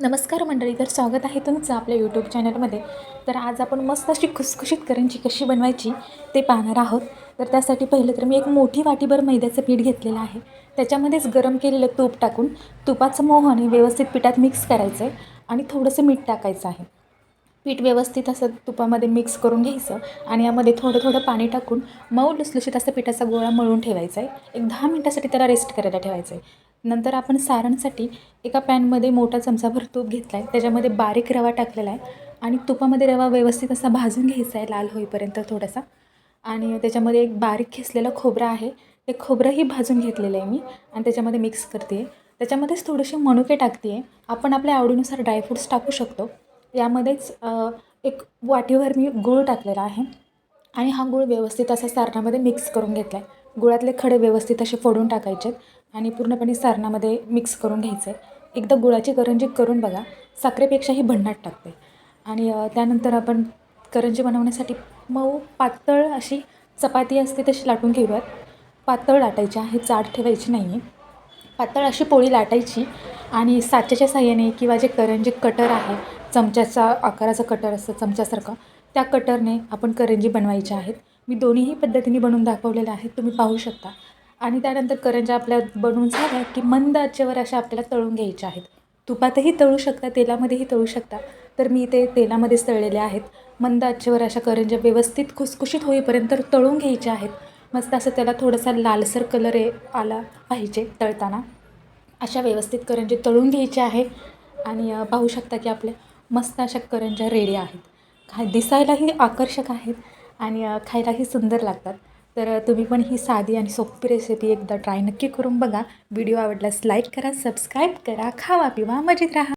नमस्कार मंडळी तर स्वागत आहे तुमचं आपल्या यूट्यूब चॅनलमध्ये तर आज आपण मस्त अशी खुसखुशीत करंजी कशी बनवायची ते पाहणार आहोत. तर त्यासाठी पहिलं तर मी एक मोठी वाटीभर मैद्याचं पीठ घेतलेलं आहे. त्याच्यामध्येच गरम केलेलं तूप टाकून तुपाचं मोहन हे व्यवस्थित पिठात मिक्स करायचं आहे आणि थोडंसं मीठ टाकायचं आहे. पीठ व्यवस्थित असं तुपामध्ये मिक्स करून घ्यायचं आणि यामध्ये थोडं थोडं पाणी टाकून मऊ लुसलुशीत असं पिठाचा गोळा मळून ठेवायचा आहे एक दहा मिनटासाठी त्याला रेस्ट करायला ठेवायचं आहे नंतर आपण सारणसाठी एका पॅनमध्ये मोठा चमचाभर तूप घेतला आहे त्याच्यामध्ये बारीक रवा टाकलेला आहे आणि तुपामध्ये रवा व्यवस्थित असा भाजून घ्यायचा आहे लाल होईपर्यंत थोडासा. आणि त्याच्यामध्ये एक बारीक खेसलेलं खोबरं आहे ते खोबरंही भाजून घेतलेलं आहे मी आणि त्याच्यामध्ये मिक्स करते. आहे त्याच्यामध्येच थोडेसे मनुके टाकते. आहे आपण आपल्या आवडीनुसार ड्रायफ्रूट्स टाकू शकतो. यामध्येच एक वाटीवर मी गूळ टाकलेला आहे आणि हा गूळ व्यवस्थित असा सारणामध्ये मिक्स करून घेतला आहे गुळातले खडे व्यवस्थित असे फोडून टाकायचे आहेत आणि पूर्णपणे सारणामध्ये मिक्स करून घ्यायचं आहे एकदा गुळाची करंजी करून बघा साखरेपेक्षाही भन्नाट टाकते. आणि त्यानंतर आपण करंजी बनवण्यासाठी मऊ पातळ अशी चपाती असते तशी लाटून घेऊयात. पातळ लाटायची आहे जाड ठेवायची नाही आहे पातळ अशी पोळी लाटायची आणि साच्याच्या साह्याने किंवा जे करंजी कटर आहे चमच्याचा आकाराचा कटर असतं चमच्यासारखं त्या कटरने आपण करंजी बनवायच्या आहेत. मी दोन्हीही पद्धतीने बनवून दाखवलेल्या आहेत तुम्ही पाहू शकता. आणि त्यानंतर करंज्या आपल्या बनवून झाल्या की मंद आचेवर अशा आपल्याला तळून घ्यायच्या आहेत. तुपातही तळू शकता तेलामध्येही तळू शकता. तर मी ते तेलामध्येच तळलेले आहेत. मंद आचेवर अशा करंज्या व्यवस्थित खुसखुशीत होईपर्यंत तळून घ्यायच्या आहेत. मस्त असं त्याला थोडासा लालसर कलर आहे आला पाहिजे तळताना. अशा व्यवस्थित करंजी तळून घ्यायचे आहे. आणि पाहू शकता की आपल्या मस्त अशा करंज्या रेडी आहेत. खा दिसायलाही आकर्षक आहेत आणि खायलाही सुंदर लागतात. तर तुम्ही पण ही साधी आणि सोपी रेसिपी एकदा ट्राय नक्की करून बघा. व्हिडिओ आवडल्यास लाईक करा सबस्क्राईब करा खावा पिवा मजेत राहा.